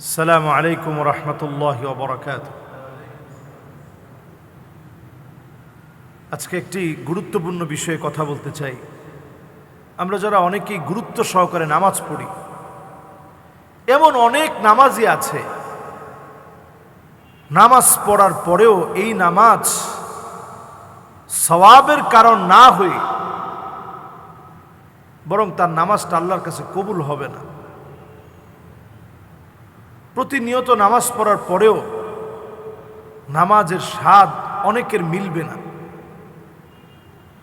السلام عليكم ورحمة الله وبركاته আজকে একটি গুরুত্বপূর্ণ বিষয়ে কথা বলতে চাই আমরা যারা অনেকেই গুরুত্ব সহকারে নামাজ পড়ি এমন অনেক নামাজি আছে নামাজ পড়ার পরেও এই নামাজ সওয়াবের কারণ না হয়ে বরং তার নামাজটা আল্লাহর কাছে কবুল হবে না প্রতিনিয়ত নামাজ পড়ার পরেও নামাজের স্বাদ অনেকের মিলবে না।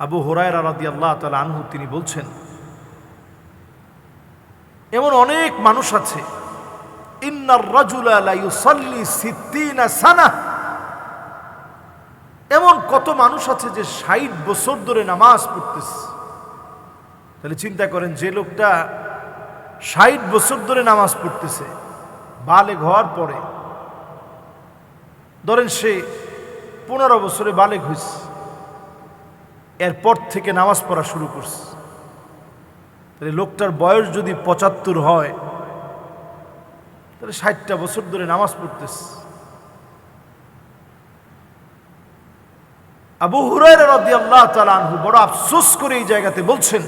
আবু হোরায়রা রাদি আল্লাহ তালা আনহু তিনি বলছেন, এমন অনেক মানুষ আছে এমন কত মানুষ আছে যে ষাট বছর ধরে নামাজ পড়তেছে। তাহলে চিন্তা করেন, যে লোকটা ষাট বছর ধরে নামাজ পড়তেছে বালে ঘর পরে ধরেন সে পনেরো বছরে বালেক হয়েছে এরপর থেকে নামাজ পড়া শুরু করছে। তাহলে লোকটার বয়স যদি পঁচাত্তর হয়, তাহলে ষাটটা বছর ধরে নামাজ পড়তেছে। আবু হুরায়রা রাদিয়াল্লাহু তাআলা আনহু বড় আফসোস করে এই জায়গাতে বলছেন,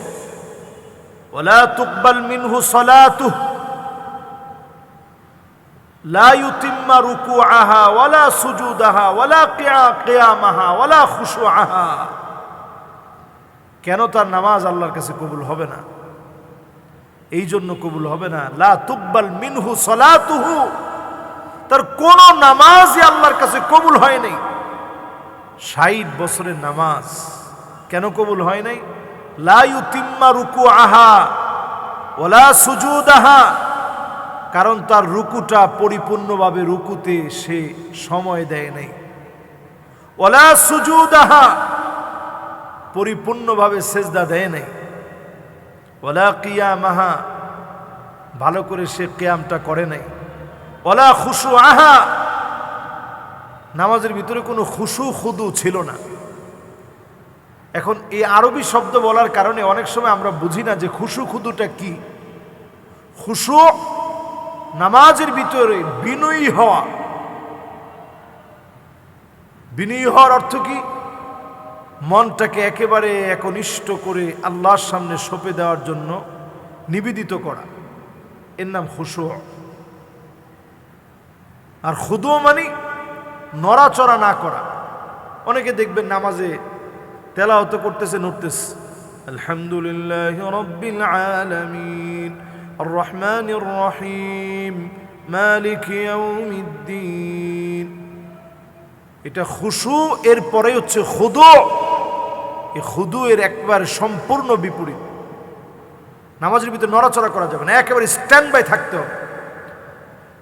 ওয়ালা তুকবাল মিনহু সালাতুহু। لا يتم ركوعها ولا سجودها ولا قيامها ولا خشوعها কেন তার নামাজ আল্লাহর কাছে কবুল হবে না এই জন্য কবুল হবে না লা তুকবাল মিনহু সালাতুহু তার কোন নামাজই আল্লাহর কাছে কবুল হয় নাই ষাট বছরের নামাজ কেন কবুল হয় নাই লা ইউতিম্মা রুকু আহা ওলা সুজুদ আহা কারণ তার রুকুটা পরিপূর্ণভাবে রুকুতে সে সময় দেয় নাই। ওলা সুজুদাহা, পরিপূর্ণভাবে সেজদা দেয় নাই। ওলা কিয়ামাহা, ভালো করে সে কেয়ামটা করে নাই। ওলা খুশু আহা নামাজের ভিতরে কোনো খুশু খুদু ছিল না। এখন এই আরবি শব্দ বলার কারণে অনেক সময় আমরা বুঝি না যে খুশু খুদুটা কি। খুশু নামাজের ভিতরে বিনয়ী হওয়া। বিনয়ী হওয়ার অর্থ কি? মনটাকে একেবারে একনিষ্ঠ করে আল্লাহর সামনে সঁপে দেওয়ার জন্য নিবেদিত করা। এর নাম খুশু। আর খুদু মানে নড়াচড়া না করা। অনেকে দেখবেন নামাজে তেলাহত করতেছে, নড়তেছে। আলহামদুলিল্লাহ الرحمن الرحيم مالك يوم الدين এটা খুশু এর পরে হচ্ছে খুদু এই খুদু এর একবার সম্পূর্ণ বিপরীত নামাজের ভিতরে নড়াচড়া করা যাবে না একেবারে স্ট্যান্ড বাই থাকতে হবে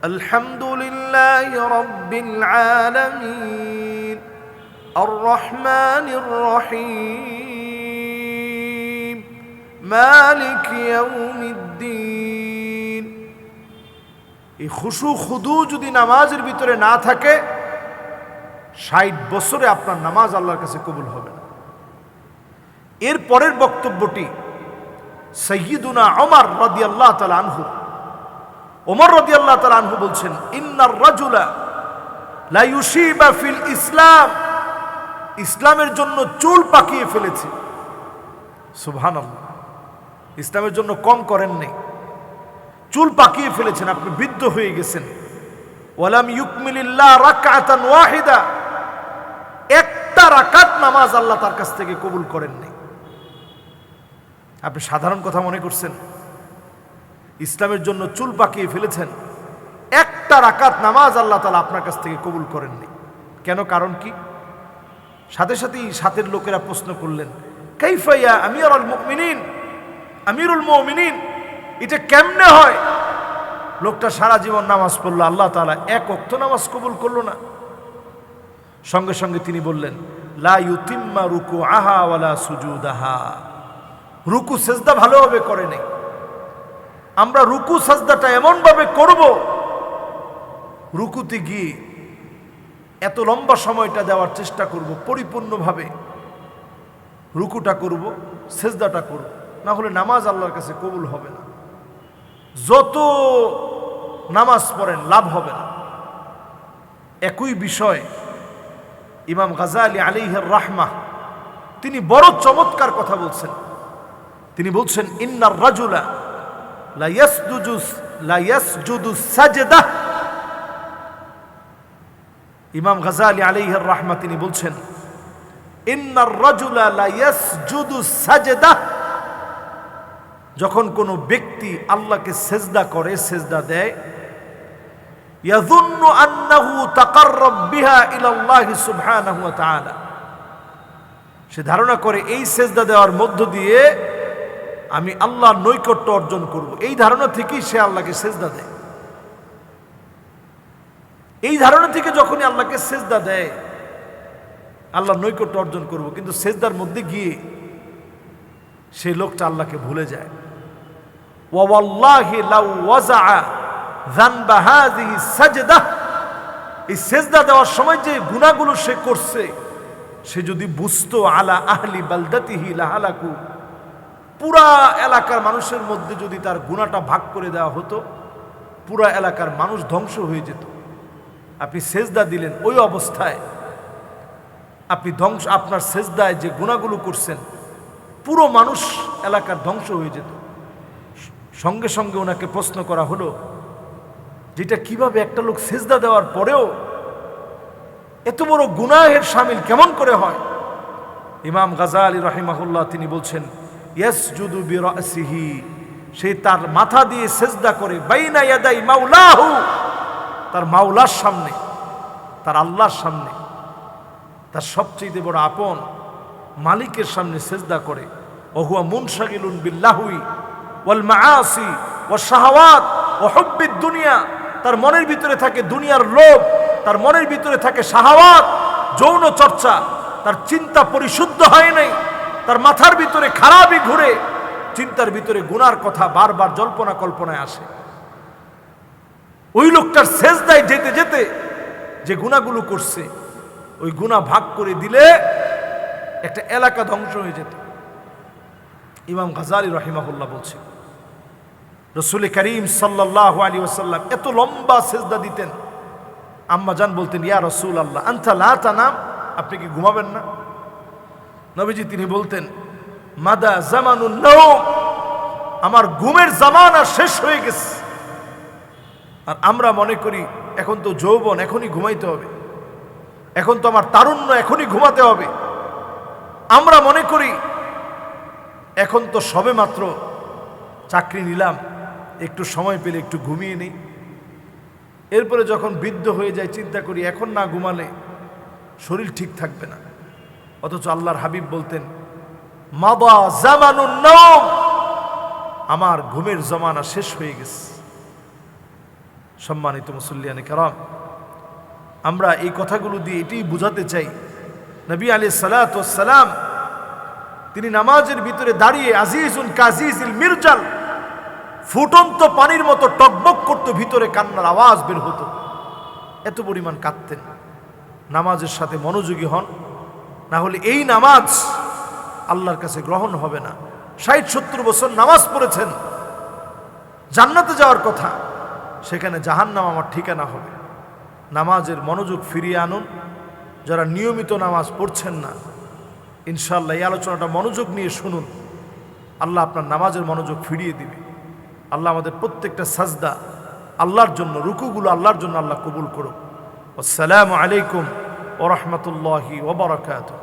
আলহামদুলিল্লাহ রব্বিল আলামিন الرحمن الرحيم মালিক এই খুশু খুদু যদি নামাজের ভিতরে না থাকে, ষাট বছরে আপনার নামাজ আল্লাহর কাছে কবুল হবে না। এর পরের বক্তব্যটি সৈয়দুনা অমর রদি আল্লাহ তালা আনহু। ওমর রদি আল্লাহ তালা আনহু বলছেন, ইন্নার রাজুলা লা ইউসিবা ফিল ইসলাম। ইসলামের জন্য চুল পাকিয়ে ফেলেছে। সুবহানাল্লাহ। ইসলামের জন্য কম করেন নেই। চুল পাকিয়ে ফেলেছেন, আপনি বৃদ্ধ হয়ে গেছেন। ওয়ালাম ইউকমিলিল্লাহ রাকাতান ওয়াহিদা। একটা রাকাত নামাজ আল্লাহ তার কাছ থেকে কবুল করেন নাই। আপনি সাধারণ কথা মনে করছেন? ইসলামের জন্য চুল পাকিয়ে ফেলেছেন, একটা রাকাত নামাজ আল্লাহ তালা আপনার কাছ থেকে কবুল করেননি কেন, কারণ কি? সাথে সাথেই সাথের লোকেরা প্রশ্ন করলেন কাইফাইয়া আমি আর মুকমিনিন আমিরুল মমিনিন, এটা কেমনে হয়? লোকটা সারা জীবন নামাজ পড়ল, আল্লাহ তালা এক অক্ত নামাজ কবুল করল না। সঙ্গে সঙ্গে তিনি বললেন, লা ইউতিম্মা রুকু আহা ওয়ালা সুজুদ আহা রুকু সেজদা ভালোভাবে করে নেই। আমরা রুকু সাজদাটা এমনভাবে করব, রুকুতে গিয়ে এত লম্বা সময়টা দেওয়ার চেষ্টা করব, পরিপূর্ণভাবে রুকুটা করব, সেজদাটা করব। না হলে নামাজ আল্লাহর কাছে কবুল হবে না। যত নামাজ পড়েন, লাভ হবে না। একই বিষয়, ইমাম গাজা গাজালি আলিহের রাহমা, তিনি বড় চমৎকার কথা বলছেন। তিনি বলছেন, ইন্নার রাজুলা ইমাম গাজালি আলাইহির রাহমা, তিনি বলছেন, ইন্নার রাজুলা লা ইয়াসজুদু সাজদা। যখন কোনো ব্যক্তি আল্লাহকে সেজদা করে, সেজদা দেয়, ইয়াযুন্নু আন্নাহু তাকাররাব বিহা ইলা আল্লাহ সুবহানাহু ওয়া তাআলা। সে ধারণা করে, এই সেজদা দেওয়ার মধ্য দিয়ে আমি আল্লাহর নৈকট্য অর্জন করব। এই ধারণা থেকেই সে আল্লাহকে সেজদা দেয়। এই ধারণা থেকে যখনই আল্লাহকে সেজদা দেয়, আল্লাহর নৈকট্য অর্জন করব। কিন্তু সেজদার মধ্যে গিয়ে সেই লোকটা আল্লাহকে ভুলে যায়। ওয়াল্লাহি লাউ ওয়াজাআ যানবা হাযিহি সাজদা। এই সেজদা দেওয়ার সময় যে গুনাহগুলো সে করছে, সে যদি বুঝতো, আলা আহলি বালদাতিহি লাহালাকু। পুরা এলাকার মানুষের মধ্যে যদি তার গুণাটা ভাগ করে দেওয়া হতো, পুরা এলাকার মানুষ ধ্বংস হয়ে যেত। আপনি সেজদা দিলেন ওই অবস্থায়। আপনি ধ্বংস, আপনার সেজদায় যে গুণাগুলো করছেন, পুরো মানুষ এলাকার ধ্বংস হয়ে যেত। সঙ্গে সঙ্গে ওনাকে প্রশ্ন করা হলো, যেটা কীভাবে একটা লোক সেজদা দেওয়ার পরেও এত বড় গুনাহের সামিল কেমন করে হয়? ইমাম গাজা আলী রাহিমাহুল্লাহ তিনি বলছেন, ইয়াসজুদু বিরাসিহি, সে তার মাথা দিয়ে সেজদা করে, বাইনা ইয়াদাই মাওলাহু, তার মাওলার সামনে, তার আল্লাহর সামনে, তার সবচেয়ে বড় আপন মালিকের সামনে সেজদা করে, ওহুয়া মুনশাগিলুন বিল্লাহুই ওয়াল ওয়াশ শাহাওয়াত, ওয়া হুব্বিদ দুনিয়া। তার মনের ভিতরে থাকে দুনিয়ার লোভ, তার মনের ভিতরে থাকে শাহাওয়াত, যৌন চর্চা। তার চিন্তা পরিশুদ্ধ হয় নাই, তার মাথার ভিতরে খারাপই ঘুরে, চিন্তার ভিতরে গুনার কথা বারবার জল্পনা কল্পনায় আসে। ওই লোকটার শেষদায় যেতে যেতে যে গুণাগুলো করছে, ওই গুণা ভাগ করে দিলে একটা এলাকা ধ্বংস হয়ে যেত। ইমাম গাজালি রহিমাহুল্লাহ বলছে রসুল করিম সাল্লাহ আলী ওসাল্লাম এত লম্বা সেজদা দিতেন। আম্মা জান বলতেন, ইয়া রসুল আল্লাহ আন্থা লাতা নাম আপনি কি ঘুমাবেন না? নবীজি তিনি বলতেন, মাদা জামানুন আমার ঘুমের জামানা শেষ হয়ে গেছে। আর আমরা মনে করি, এখন তো যৌবন, এখনই ঘুমাইতে হবে। এখন তো আমার তারুণ্য, এখনই ঘুমাতে হবে। আমরা মনে করি, এখন তো সবে মাত্র চাকরি নিলাম একটু সময় পেলে একটু ঘুমিয়ে নিই। এরপরে যখন বৃদ্ধ হয়ে যায়, চিন্তা করি, এখন না ঘুমালে শরীর ঠিক থাকবে না। অথচ আল্লাহর হাবিব বলতেন মাবা জামানুন নওম। আমার ঘুমের জমানা শেষ হয়ে গেছে। সম্মানিত মুসল্লিয়ানি কারাম, আমরা এই কথাগুলো দিয়ে এটাই বুঝাতে চাই। নবী আলী সালাম, তিনি নামাজের ভিতরে দাঁড়িয়ে, আজিজুন কাজিজুল মির্জাল। ফুটন্ত পানির মতো টকবক করতো, ভিতরে কান্নার আওয়াজ বের হতো। এত পরিমাণ কাঁদতেন। নামাজের সাথে মনোযোগী হন। না হলে এই নামাজ আল্লাহর কাছে গ্রহণ হবে না। ষাট, সত্তর বছর নামাজ পড়েছেন। জান্নাতে যাওয়ার কথা, সেখানে জাহান্নাম আমার ঠিকানা হবে। নামাজের মনোযোগ ফিরিয়ে আনুন। যারা নিয়মিত নামাজ পড়ছেন না ইনশাল্লাহ এই আলোচনাটা মনোযোগ নিয়ে শুনুন। আল্লাহ আপনার নামাজের মনোযোগ ফিরিয়ে দিবে। আল্লাহ আমাদের প্রত্যেকটা সাজদা আল্লাহর জন্য, রুকুগুলো আল্লাহর জন্য আল্লাহ কবুল করুক। আসসালামু আলাইকুম ওরহমতুল্লাহি ওবরাকাতুহ